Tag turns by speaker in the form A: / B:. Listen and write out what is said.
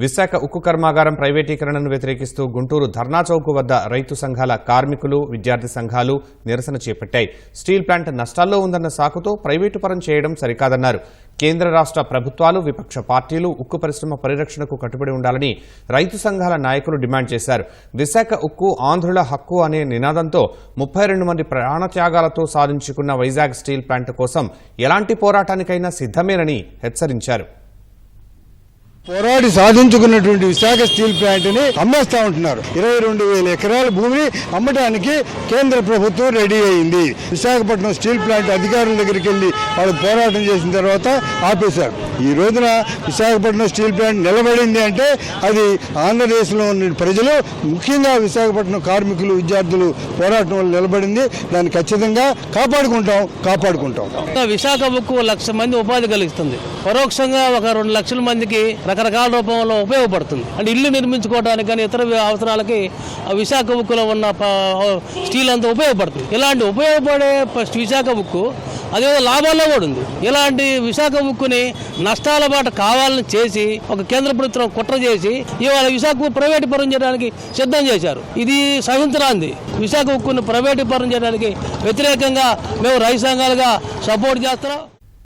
A: విశాఖ ఉక్కు కర్మాగారం ప్రైవేటీకరణను వ్యతిరేకిస్తూ గుంటూరు ధర్నా చౌక్ వద్ద రైతు సంఘాల కార్మికులు విద్యార్థి సంఘాలు నిరసన చేపట్టాయి. స్టీల్ ప్లాంట్ నష్టాల్లో ఉందన్న సాకుతో ప్రైవేటు పరం చేయడం సరికాదన్నారు. కేంద్ర రాష్ట్ర ప్రభుత్వాలు విపక్ష పార్టీలు ఉక్కు పరిశ్రమ పరిరక్షణకు కట్టుబడి ఉండాలని రైతు సంఘాల నాయకులు డిమాండ్ చేశారు. విశాఖ ఉక్కు ఆంధ్రుల హక్కు అనే నినాదంతో ముప్పై రెండు మంది ప్రాణత్యాగాలతో సాధించుకున్న వైజాగ్ స్టీల్ ప్లాంట్ కోసం ఎలాంటి పోరాటానికైనా సిద్ధమేనని హెచ్చరించారు.
B: పోరాడి సాధించుకున్నటువంటి విశాఖ స్టీల్ ప్లాంట్ని అమ్మేస్తా ఉంటున్నారు. ఇరవై రెండు వేల ఎకరాల భూమిని అమ్మడానికి కేంద్ర ప్రభుత్వం రెడీ అయింది. విశాఖపట్నం స్టీల్ ప్లాంట్ అధికారుల దగ్గరికి వెళ్ళి వాళ్ళు పోరాటం చేసిన తర్వాత ఆపేశారు. ఈ రోజున విశాఖపట్నం స్టీల్ ప్లాంట్ నిలబడింది అంటే అది ఆంధ్రప్రదేశ్లో ఉన్న ప్రజలు ముఖ్యంగా విశాఖపట్నం కార్మికులు విద్యార్థులు పోరాటం వల్ల నిలబడింది. దాన్ని ఖచ్చితంగా కాపాడుకుంటాం కాపాడుకుంటాం.
C: విశాఖ ముక్కు లక్ష మంది ఉపాధి కలిగిస్తుంది పరోక్షంగా ఒక రెండు లక్షల మందికి రకరకాల రూపంలో ఉపయోగపడుతుంది. అంటే ఇల్లు నిర్మించుకోవడానికి కానీ ఇతర అవసరాలకి ఆ విశాఖ ఉక్కులో ఉన్న స్టీల్ అంతా ఉపయోగపడుతుంది. ఇలాంటి ఉపయోగపడే విశాఖ ఉక్కు అదే లాభాల్లో కూడా ఉంది. ఇలాంటి విశాఖ ఉక్కుని నష్టాల బాట కావాలని చేసి ఒక కేంద్ర ప్రభుత్వం కుట్ర చేసి ఇవాళ విశాఖ ఉక్కు ప్రైవేటు పరం చేయడానికి సిద్ధం చేశారు. ఇది సహించరాంది విశాఖ ఉక్కును ప్రైవేటు పరం చేయడానికి వ్యతిరేకంగా మేము రైతు సంఘాలుగా సపోర్ట్ చేస్తున్నాం.